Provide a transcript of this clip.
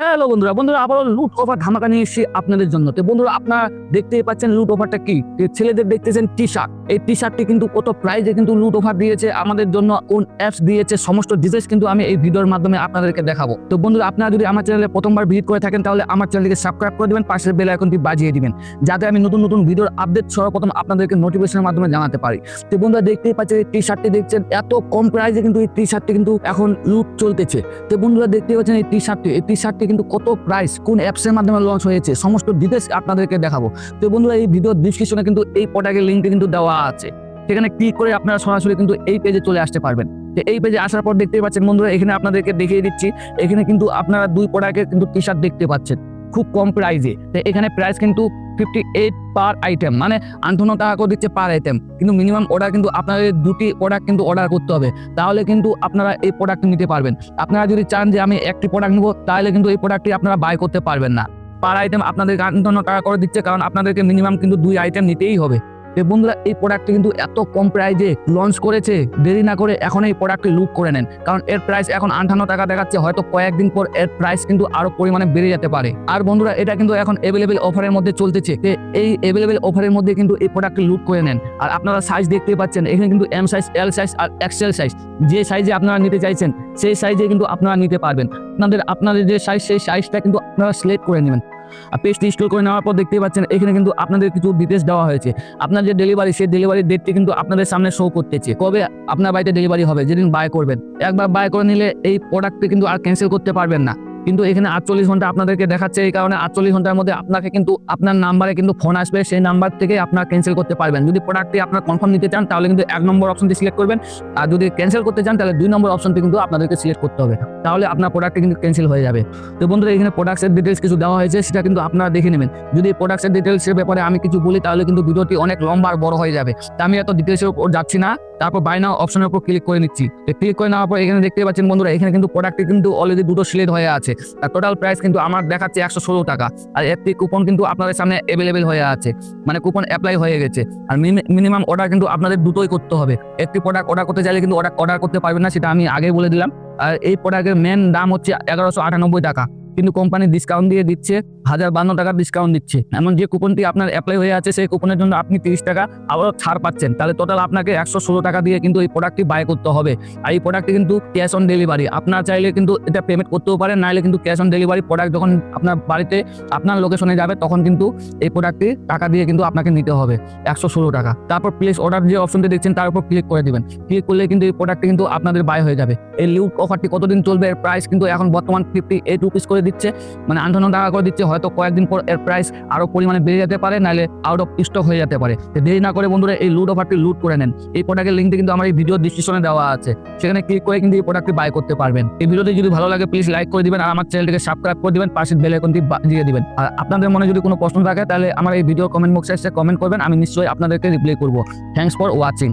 Hello বন্ধুরা বন্ধুরা আবারও লুট অফার ধামাকা নিয়ে এসেছি আপনাদের জন্য। তো বন্ধুরা আপনারা দেখতেই পাচ্ছেন লুট ওভারটা কি? ছেলেদের দেখতেছেন টি শার্ট এই টি শার্টটি কিন্তু কত প্রাইজে কিন্তু লুট ওভার দিয়েছে, আমাদের জন্য কোন অ্যাপস দিয়েছে, সমস্ত ডিটেলস কিন্তু আমি এই ভিডিওর মাধ্যমে আপনাদেরকে দেখাবো। তো বন্ধুরা আপনারা যদি আমার চ্যানেলে প্রথমবার ভিজিট করে থাকেন, তাহলে আমার চ্যানেলকে সাবস্ক্রাইব করে দিবেন, পাশের বেল আইকনটি বাজিয়ে দিবেন, যাতে আমি নতুন নতুন ভিডিওর আপডেট সর্বপ্রথম আপনাদেরকে নোটিফিকেশনের মাধ্যমে জানাতে পারি। তো বন্ধুরা দেখতেই পাচ্ছেন এই টি শার্টটি দেখছেন, এত কম প্রাইসে কিন্তু এই টি শার্টটি কিন্তু এখন লুট চলতেছে। তো বন্ধুরা দেখতেই পাচ্ছেন এই টি শার্টটি এই টি শার্টটি কিন্তু কত প্রাইস কোন অ্যাপসের মাধ্যমে লঞ্চ হয়েছে, সমস্ত ডিটেলস আপনাদেরকে দেখাবো। তো বন্ধুরা, এই ভিডিও ডিসক্রিপশনে কিন্তু এই প্রোডাক্টের লিঙ্কটি কিন্তু দেওয়া আছে। সেখানে ক্লিক করে আপনারা সরাসরি কিন্তু এই পেজে চলে আসতে পারবেন। তো এই পেজে আসার পর দেখতেই পাচ্ছেন বন্ধুরা, এখানে আপনাদেরকে দেখিয়ে দিচ্ছি, এখানে কিন্তু আপনারা দুই প্রোডাক্টের কিন্তু টি শার্ট দেখতে পাচ্ছেন, খুব কম প্রাইসে তো এখানে প্রাইস কিন্তু ফিফটি এইট পার আইটেম মানে আটান্ন টাকা করে দিচ্ছে পার আইটেম কিন্তু মিনিমাম অর্ডার কিন্তু আপনাদের দুটি প্রোডাক্ট কিন্তু অর্ডার করতে হবে, তাহলে কিন্তু আপনারা এই প্রোডাক্ট নিতে পারবেন। আপনারা যদি চান যে আমি একটি প্রোডাক্ট নেব, তাহলে কিন্তু এই প্রোডাক্টটি আপনারা বাই করতে পারবেন না। পার আইটেম আপনাদেরকে আটান্ন টাকা করে দিচ্ছে, কারণ আপনাদেরকে মিনিমাম কিন্তু দুই আইটেম নিতেই হবে। বন্ধুরা, এই প্রোডাক্টটি কিন্তু এত কম প্রাইজে লঞ্চ করেছে। দেরি না করে এখন এই প্রোডাক্টটি লুক করে নেন। কারণ এর প্রাইস এখন আঠান্ন টাকা দেখাচ্ছে। হয়তো কয়েকদিন পর এর প্রাইস কিন্তু আরও পরিমাণে বেড়ে যেতে পারে। আর বন্ধুরা, এটা কিন্তু এখন এভেলেবেল অফারের মধ্যে চলতেছে। এই এভেলেবেল অফারের মধ্যে কিন্তু এই প্রোডাক্টটি লুট করে নেন। আর আপনারা সাইজ দেখতে পাচ্ছেন, এখানে কিন্তু এম সাইজ এল সাইজ আর এক্সেল সাইজ যে সাইজে আপনারা নিতে চাইছেন, সেই সাইজে কিন্তু আপনারা নিতে পারবেন। আপনাদের আপনাদের যে সাইজ সেই সাইজটা কিন্তু আপনারা সিলেক্ট করে নেবেন। পেজটি ইনস্টল করে নেওয়ার পর দেখতেই পাচ্ছেন, এখানে কিন্তু আপনাদের কিছু ডিটেলস দেওয়া হয়েছে। আপনার যে ডেলিভারি সেই ডেলিভারির ডেটটি কিন্তু আপনাদের সামনে শো করতেছে। কবে আপনার বাড়িতে ডেলিভারি হবে? যেদিন বাই করবেন। একবার বাই করে নিলে এই প্রোডাক্টটি কিন্তু আর ক্যান্সেল করতে পারবেন না। কিন্তু এখানে আটচল্লিশ ঘণ্টা আপনাদেরকে দেখাচ্ছে, এই কারণে আটচল্লিশ ঘণ্টার মধ্যে আপনাকে কিন্তু, আপনার নাম্বারে কিন্তু ফোন আসবে, সেই নাম্বার থেকে আপনার ক্যান্সেল করতে পারবেন। যদি প্রোডাক্টটি আপনার কনফার্ম নিতে চান, তাহলে কিন্তু এক নম্বর অপশনটি সিলেক্ট করবেন। আর যদি ক্যান্সেল করতে চান, তাহলে দুই নম্বর অপশনটি কিন্তু আপনাদেরকে সিলেক্ট করতে হবে। তাহলে আপনার প্রোডাক্টটি কিন্তু ক্যান্সেল হয়ে যাবে। তো বন্ধুরা, এখানে প্রোডাক্টের ডিটেলস কিছু দেওয়া হয়েছে, সেটা কিন্তু আপনারা দেখে নেবেন। যদি প্রোডাক্টের ডিটেলসের ব্যাপারে আমি কিছু বলি, তাহলে কিন্তু ভিডিওটি অনেক লম্বা আর বড় হয়ে যাবে। তা আমি এত ডিটেলসের উপর যাচ্ছি না। তারপর বাই নাও অপশনের উপর ক্লিক করে নিচ্ছি। ক্লিক করে নেওয়ার পর এখানে দেখতে পাচ্ছেন বন্ধুরা, এখানে কিন্তু প্রোডাক্টটি কিন্তু অলরেডি দুটো সিলেক্ট হয়ে আছে। টোটাল প্রাইস কিন্তু আমার দেখাচ্ছে একশো ষোলো টাকা। আর একটি কুপন কিন্তু আপনাদের সামনে অ্যাভেলেবেল হয়ে আছে। মানে কুপন অ্যাপ্লাই হয়ে গেছে। আর মিনিমাম অর্ডার কিন্তু আপনাদের দুটোই করতে হবে। একটি প্রোডাক্ট অর্ডার করতে চাইলে কিন্তু অর্ডার করতে পারবেন না, সেটা আমি আগে বলে দিলাম। আর এই প্রোডাক্টের মেন দাম হচ্ছে এগারোশো আটানব্বই টাকা। কিন্তু কোম্পানি ডিসকাউন্ট দিয়ে দিচ্ছে, হাজার বান্ন টাকা ডিসকাউন্ট দিচ্ছে। এমন যে কুপনটি আপনার অ্যাপ্লাই হয়ে আছে, সেই কুপনের জন্য আপনি তিরিশ টাকা আবারও ছাড় পাচ্ছেন। তাহলে টোটাল আপনাকে একশো ষোলো টাকা দিয়ে কিন্তু এই প্রোডাক্টটি বাই করতে হবে। আর এই প্রোডাক্টটি কিন্তু ক্যাশ অন ডেলিভারি আপনার চাইলে কিন্তু এটা পেমেন্ট করতেও পারেন, নাহলে কিন্তু ক্যাশ অন ডেলিভারি প্রোডাক্ট যখন আপনার বাড়িতে আপনার লোকেশনে যাবে, তখন কিন্তু এই প্রোডাক্টটি টাকা দিয়ে কিন্তু আপনাকে নিতে হবে, একশো ষোলো টাকা। তারপর প্লেস অর্ডার যে অপশনটি দেখছেন, তার উপর ক্লিক করে দিবেন। ক্লিক করলে কিন্তু এই প্রোডাক্টটি কিন্তু আপনাদের বাই হয়ে যাবে। এই লিউট অফারটি কতদিন চলবে? এর প্রাইস কিন্তু এখন বর্তমান ফিফটি এইট রুপিস করে দিচ্ছে মানে আটান্ন টাকা করে দিচ্ছে, হয়তো কয়েকদিন পর এর প্রাইস আরও পরিমাণে বেড়ে যেতে পারে, নাহলে আউট অফ স্টক হয়ে যেতে পারে। দেরি না করে বন্ধুরা এই লুট অফারটি লুট করে নেন। এই প্রোডাক্টের লিঙ্কটি কিন্তু আমার এই ভিডিও ডিসক্রিপশনে দেওয়া আছে। সেখানে ক্লিক করে কিন্তু এই প্রোডাক্টটি বাই করতে পারবেন। এই ভিডিওটি যদি ভালো লাগে প্লিজ লাইক করে দিবেন আর আমার চ্যানেলটিকে সাবস্ক্রাইব করে দিবেন, পাশের বেল আইকনটি দিয়ে দিবেন। আর আপনাদের মনে যদি কোনো প্রশ্ন থাকে, তাহলে আমার এই ভিডিও কমেন্ট বক্সে এসে কমেন্ট করবেন, আমি নিশ্চয়ই আপনাদেরকে রিপ্লাই করব। Thanks for watching